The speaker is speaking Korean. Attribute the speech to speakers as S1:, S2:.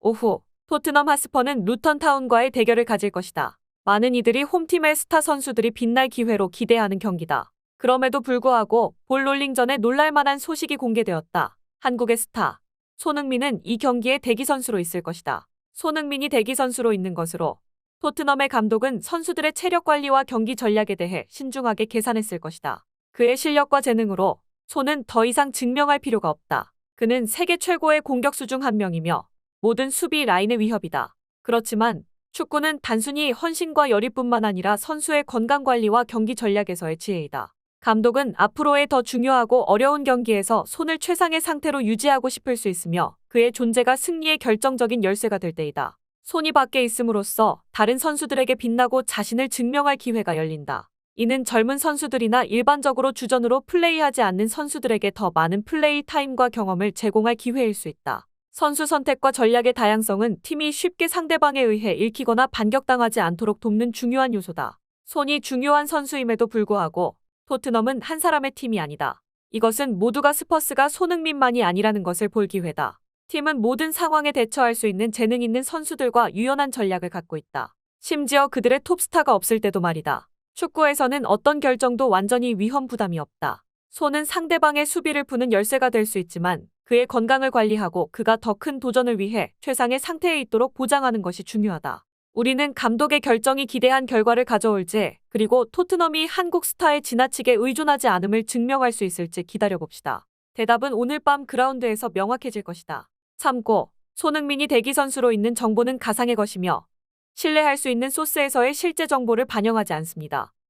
S1: 오후 토트넘 하스퍼는 루턴 타운과의 대결을 가질 것이다. 많은 이들이 홈팀의 스타 선수들이 빛날 기회로 기대하는 경기다. 그럼에도 불구하고 볼 롤링 전에 놀랄만한 소식이 공개되었다. 한국의 스타 손흥민은 이 경기에 대기 선수로 있을 것이다. 손흥민이 대기 선수로 있는 것으로 토트넘의 감독은 선수들의 체력 관리와 경기 전략에 대해 신중하게 계산했을 것이다. 그의 실력과 재능으로 손은 더 이상 증명할 필요가 없다. 그는 세계 최고의 공격수 중 한 명이며 모든 수비 라인의 위협이다. 그렇지만 축구는 단순히 헌신과 열의뿐만 아니라 선수의 건강 관리와 경기 전략에서의 지혜이다. 감독은 앞으로의 더 중요하고 어려운 경기에서 손을 최상의 상태로 유지하고 싶을 수 있으며 그의 존재가 승리의 결정적인 열쇠가 될 때이다. 손이 밖에 있음으로써 다른 선수들에게 빛나고 자신을 증명할 기회가 열린다. 이는 젊은 선수들이나 일반적으로 주전으로 플레이하지 않는 선수들에게 더 많은 플레이 타임과 경험을 제공할 기회일 수 있다. 선수 선택과 전략의 다양성은 팀이 쉽게 상대방에 의해 읽히거나 반격당하지 않도록 돕는 중요한 요소다. 손이 중요한 선수임에도 불구하고 토트넘은 한 사람의 팀이 아니다. 이것은 모두가 스퍼스가 손흥민만이 아니라는 것을 볼 기회다. 팀은 모든 상황에 대처할 수 있는 재능 있는 선수들과 유연한 전략을 갖고 있다. 심지어 그들의 톱스타가 없을 때도 말이다. 축구에서는 어떤 결정도 완전히 위험 부담이 없다. 손은 상대방의 수비를 푸는 열쇠가 될 수 있지만 그의 건강을 관리하고 그가 더 큰 도전을 위해 최상의 상태에 있도록 보장하는 것이 중요하다. 우리는 감독의 결정이 기대한 결과를 가져올지 그리고 토트넘이 한국 스타에 지나치게 의존하지 않음을 증명할 수 있을지 기다려봅시다. 대답은 오늘 밤 그라운드에서 명확해질 것이다. 참고 손흥민이 대기 선수로 있는 정보는 가상의 것이며 신뢰할 수 있는 소스에서의 실제 정보를 반영하지 않습니다.